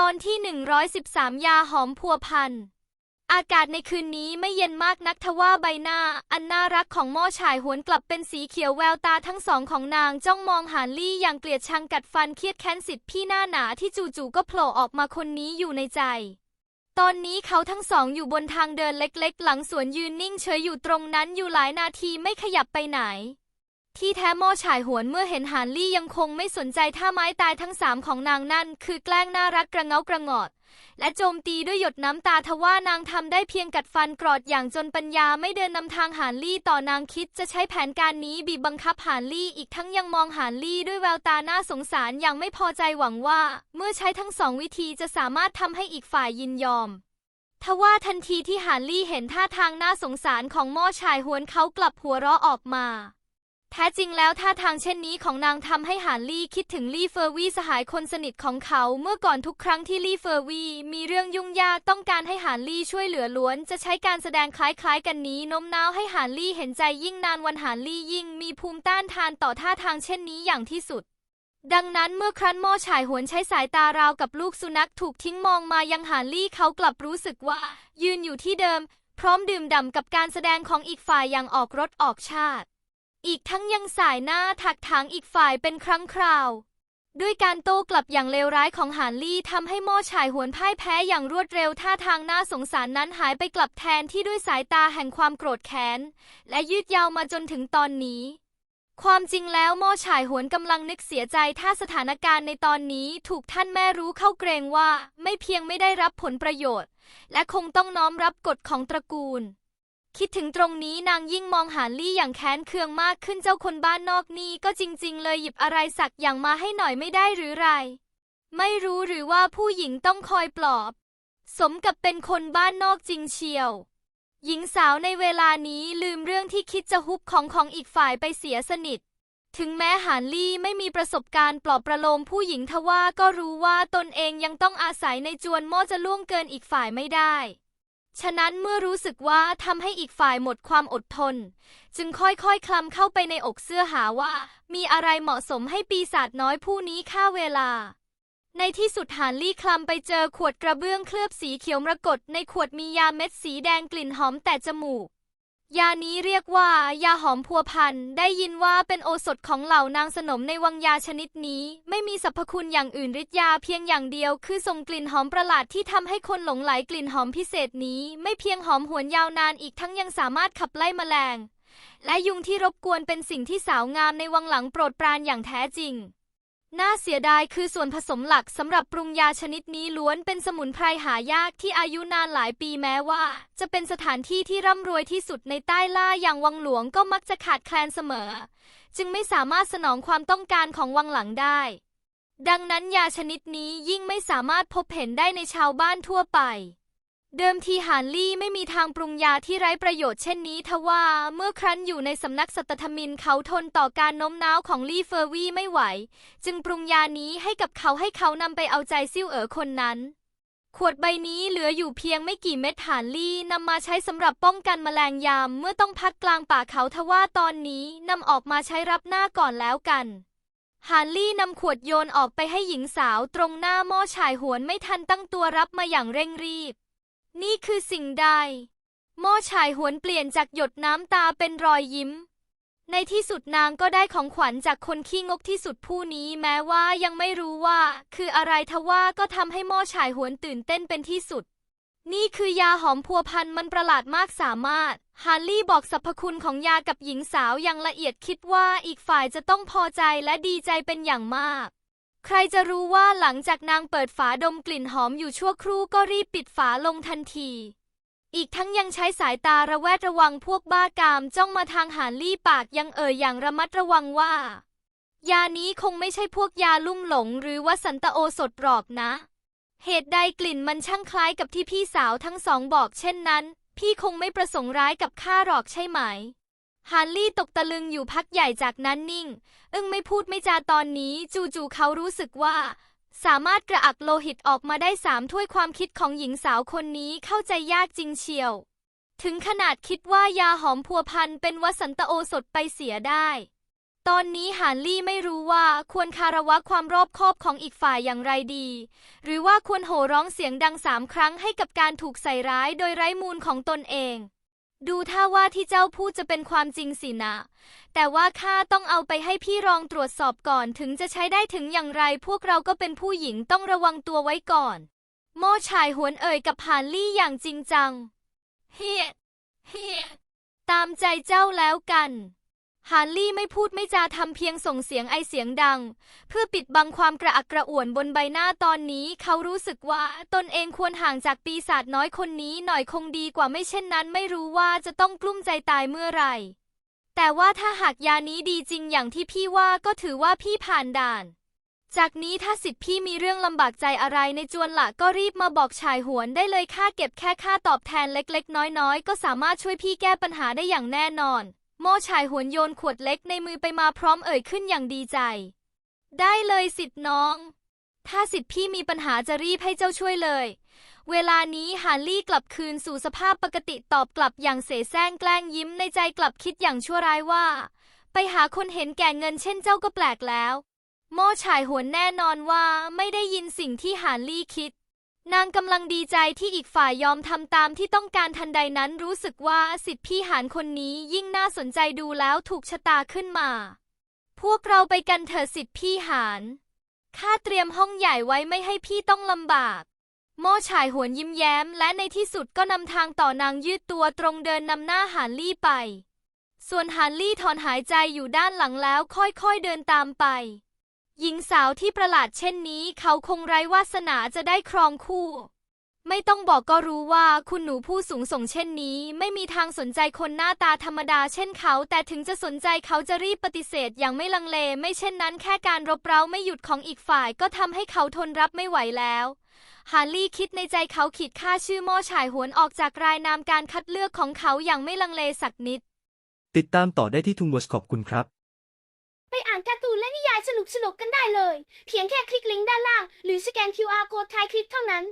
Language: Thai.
ตอนที่ 113 ยาหอมพัวพัน อากาศในคืนนี้ไม่เย็นมากนักทว่าใบหน้า อันน่ารักของม่อฉายหวนกลับเป็นสีเขียวแววตาทั้งสองของนางจ้องมองหานลี่อย่างเกลียดชังกัดฟันเครียดแค้นสิทธิ์พี่หน้าหนาที่จู่ๆก็โผล่ออกมาคนนี้อยู่ในใจ ตอนนี้เขาทั้งสองอยู่บนทางเดินเล็กๆ หลังสวนยืนนิ่งเฉยอยู่ตรงนั้นอยู่หลายนาทีไม่ขยับไปไหน ที่แท้หม่อฉายหวนเมื่อเห็นหานลี่ยังคงไม่สนใจท่าไม้ตายทั้งสามของนางนั่น คือแกล้งน่ารักกระเงากระงอด และโจมตีด้วยหยดน้ำตาทว่านางทำได้เพียงกัดฟันกรอดอย่างจนปัญญาไม่เดินนำทางหานลี่ต่อนางคิดจะใช้แผนการนี้บีบบังคับหานลี่อีกทั้งยังมองหานลี่ด้วยแววตาน่าสงสารอย่างไม่พอใจหวังว่า เมื่อใช้ทั้งสองวิธีจะสามารถทำให้อีกฝ่ายยินยอมทว่าทันทีที่หานลี่เห็นท่าทางน่าสงสารของม่อชายหวนเขากลับหัวเราะออกมา แท้จริงแล้วท่าทางเช่นนี้ของนางทำให้หานลี่คิดถึงลี่เฟอร์วีสหายคนสนิทของเขา เมื่อก่อนทุกครั้งที่ลี่เฟอร์วีมีเรื่องยุ่งยากต้องการให้หานลี่ช่วยเหลือล้วน จะใช้การแสดงคล้ายๆ กันนี้โน้มน้าวให้หานลี่เห็นใจยิ่งนานวันหานลี่ยิ่ง มีภูมิต้านทานต่อท่าทางเช่นนี้อย่างที่สุดดังนั้นเมื่อครั้นหม่อฉายหวนใช้สายตาราวกับลูกสุนัขถูกทิ้งมองมายังหานลี่เขากลับรู้สึกว่า ยืนอยู่ที่เดิม พร้อมดื่มด่ำกับการแสดงของอีกฝ่ายอย่างออกรถออกชาติ อีกทั้งยังสายหน้าถักถางอีกฝ่ายเป็นครั้งคราว ด้วยการโต้กลับอย่างเลวร้ายของหานลี่ทำให้หม่อฉายหวนพ่ายแพ้อย่างรวดเร็วท่าทางน่าสงสารนั้นหายไปกลับแทนที่ด้วยสายตาแห่งความโกรธแค้น และยืดยาวมาจนถึงตอนนี้ความจริงแล้วหม่อฉายหวนกำลังนึกเสียใจถ้าสถานการณ์ในตอนนี้ถูกท่านแม่รู้เข้าเกรงว่าไม่เพียงไม่ได้รับผลประโยชน์ และคงต้องน้อมรับกฎของตระกูล คิดถึงตรงนี้นางยิ่งมองหานลี่อย่างแค้นเคืองมากขึ้นเจ้าคนบ้านนอกนี่ก็จริง ๆ เลยหยิบอะไรสักอย่างมาให้หน่อยไม่ได้หรือไร ไม่รู้หรือว่าผู้หญิงต้องคอยปลอบ สมกับเป็นคนบ้านนอกจริงเชียว หญิงสาวในเวลานี้ลืมเรื่องที่คิดจะฮุบของของอีกฝ่ายไปเสียสนิท ถึงแม้หานลี่ไม่มีประสบการณ์ปลอบประโลมผู้หญิงทว่าก็รู้ว่าตนเองยังต้องอาศัยในจวนหม้อจะล่วงเกินอีกฝ่ายไม่ได้ ฉะนั้นเมื่อรู้สึกว่าทำให้อีกฝ่ายหมดความอดทน จึงค่อยๆคลำเข้าไปในอกเสื้อหาว่า มีอะไรเหมาะสมให้ปีศาจน้อยผู้นี้ฆ่าเวลา ในที่สุดหานลี่คลำไปเจอขวดกระเบื้องเคลือบสีเขียวมรกตในขวดมียาเม็ดสีแดงกลิ่นหอมแต่จมูก ยานี้เรียกว่า ยาหอมพัวพัน ได้ยินว่าเป็นโอสถของเหล่านางสนมในวังยาชนิดนี้ ไม่มีสรรพคุณอย่างอื่นฤทธิ์ยาเพียงอย่างเดียว คือส่งกลิ่นหอมประหลาดที่ทำให้คนหลงไหลกลิ่นหอมพิเศษนี้ ไม่เพียงหอมหวนยาวนานอีกทั้งยังสามารถขับไล่แมลง และยุงที่รบกวนเป็นสิ่งที่สาวงามในวังหลังโปรดปรานอย่างแท้จริง น่าเสียดายคือส่วนผสมหลักสำหรับปรุงยาชนิดนี้ล้วนเป็นสมุนไพรหายากที่อายุนานหลายปีแม้ว่า จะเป็นสถานที่ที่ร่ำรวยที่สุดในใต้ล่าอย่างวังหลวงก็มักจะขาดแคลนเสมอ จึงไม่สามารถสนองความต้องการของวังหลังได้ ดังนั้นยาชนิดนี้ยิ่งไม่สามารถพบเห็นได้ในชาวบ้านทั่วไป เดิมทีหานลี่ไม่มีทางปรุงยาที่ไร้ประโยชน์เช่นนี้ทว่าเมื่อครั้นอยู่ในสำนักสัตธมินเขาทนต่อการโน้มน้าวของลี่เฟอร์วีไม่ไหว จึงปรุงยานี้ให้กับเขาให้เขานำไปเอาใจซิ่วเอ๋อคนนั้น ขวดใบนี้เหลืออยู่เพียงไม่กี่เม็ดหานลี่นำมาใช้สำหรับป้องกันแมลงยามเมื่อต้องพักกลางป่าเขาทว่าตอนนี้นำออกมาใช้รับหน้าก่อนแล้วกันฮานลี่นำขวดโยนออกไปให้หญิงสาวตรงหน้าหม้อฉายหวนไม่ทันตั้งตัวรับมาอย่างเร่งรีบ นี่คือสิ่งใดหม้อฉายหวนเปลี่ยนจากหยดน้ำตาเป็นรอยยิ้ม ในที่สุดนางก็ได้ของขวัญจากคนขี้งกที่สุดผู้นี้แม้ว่ายังไม่รู้ว่า คืออะไรทว่าก็ทำให้ม้อฉายหวนตื่นเต้นเป็นที่สุด นี่คือยาหอมพัวพันมันประหลาดมากสามารถ ฮาร์ลี่บอกสรรพคุณของยากับหญิงสาวอย่างละเอียดคิดว่าอีกฝ่ายจะต้องพอใจและดีใจเป็นอย่างมาก ใครจะรู้ว่าหลังจากนางเปิดฝาดมกลิ่นหอมอยู่ชั่วครู่ก็รีบปิดฝาลงทันที อีกทั้งยังใช้สายตาระแวดระวังพวกบ้ากามจ้องมาทางหานลี่ปากยังเอ่ยอย่างระมัดระวังว่า ยานี้คงไม่ใช่พวกยาลุ่มหลงหรือว่าสันตโอสถหรอกนะ เหตุใดกลิ่นมันช่างคล้ายกับที่พี่สาวทั้งสองบอกเช่นนั้น พี่คงไม่ประสงค์ร้ายกับข้าหรอกใช่ไหม ฮานลี่ตกตะลึงอยู่พักใหญ่จากนั้นนิ่ง อึ้งไม่พูดไม่จาตอนนี้ จู่ๆเขารู้สึกว่า สามารถกระอักโลหิตออกมาได้สามถ้วยความคิดของหญิงสาวคนนี้เข้าใจยากจริงเชียว ถึงขนาดคิดว่ายาหอมพัวพันเป็นวสันตโอสถไปเสียได้ ตอนนี้หานลี่ไม่รู้ว่าควรคารวะความรอบคอบของอีกฝ่ายอย่างไรดี หรือว่าควรโห่ร้องเสียงดังสามครั้งให้กับการถูกใส่ร้ายโดยไร้มูลของตนเอง ดูท่าว่าที่เจ้าพูดจะเป็นความจริงสินะ แต่ว่าข้าต้องเอาไปให้พี่รองตรวจสอบก่อนถึงจะใช้ได้ถึงอย่างไร พวกเราก็เป็นผู้หญิงต้องระวังตัวไว้ก่อน โม่ชายหวนเอ่ยกับหานลี่อย่างจริงจัง เฮียเฮียตามใจเจ้าแล้วกัน ฮาร์ลี่ไม่พูดไม่จาทำเพียงส่งเสียงไอเสียงดัง เพื่อปิดบังความกระอักกระอ่วนบนใบหน้าตอนนี้ เขารู้สึกว่าตนเองควรห่างจากปีศาจน้อยคนนี้หน่อยคงดีกว่าไม่เช่นนั้นไม่รู้ว่าจะต้องกลุ้มใจตายเมื่อไหร่ แต่ว่าถ้าหากยานี้ดีจริงอย่างที่พี่ว่าก็ถือว่าพี่ผ่านด่าน จากนี้ถ้าสิทธิ์พี่มีเรื่องลำบากใจอะไรในจวนละก็รีบมาบอกชายหวนได้เลยค่าเก็บแค่ค่าตอบแทนเล็ก ๆ น้อยๆ ก็สามารถช่วยพี่แก้ปัญหาได้อย่างแน่นอน โม่ชายหวนโยนขวดเล็กในมือไปมาพร้อมเอ่ยขึ้นอย่างดีใจ ได้เลยสิทธิ์น้อง ถ้าสิทธิ์พี่มีปัญหาจะรีบให้เจ้าช่วยเลย เวลานี้ฮาร์ลี่กลับคืนสู่สภาพปกติตอบกลับอย่างเสแสร้งแกล้งยิ้มในใจกลับคิดอย่างชั่วร้ายว่า ไปหาคนเห็นแก่เงินเช่นเจ้าก็แปลกแล้ว โม่ฉายหวนแน่นอนว่าไม่ได้ยินสิ่งที่หานลี่คิด นางกำลังดีใจที่อีกฝ่ายยอมทำตามที่ต้องการทันใดนั้นรู้สึกว่าสิทธิพี่หานคนนี้ยิ่งน่าสนใจดูแล้วถูกชะตาขึ้นมา พวกเราไปกันเถอะสิทธิพี่หานข้าเตรียมห้องใหญ่ไว้ไม่ให้พี่ต้องลำบากโม่ฉายหวนยิ้มแย้ม และในที่สุดก็นำทางต่อนางยืดตัวตรงเดินนำหน้าหานลี่ไป ส่วนหานลี่ถอนหายใจอยู่ด้านหลังแล้วค่อยๆเดินตามไป หญิงสาวที่ประหลาดเช่นนี้เขาคงไร้วาสนาจะได้ครองคู่ ไม่ต้องบอกก็รู้ว่าคุณหนูผู้สูงส่งเช่นนี้ ไม่มีทางสนใจคนหน้าตาธรรมดาเช่นเขา แต่ถึงจะสนใจเขาจะรีบปฏิเสธอย่างไม่ลังเล ไม่เช่นนั้นแค่การรบเร้าไม่หยุดของอีกฝ่ายก็ทำให้เขาทนรับไม่ไหวแล้วฮาร์ลี่คิดในใจเขาขีดค่าชื่อม่ฉายหวนออกจากรายนามการคัดเลือกของเขาอย่างไม่ลังเลสักนิด ติดตามต่อได้ที่ทุงวอชขอบคุณครับ ไปอ่านการ์ตูนและนิยายสนุกๆกันได้เลย เพียงแค่คลิกลิงก์ด้านล่าง หรือสแกน QR โค้ดท้ายคลิปเท่านั้น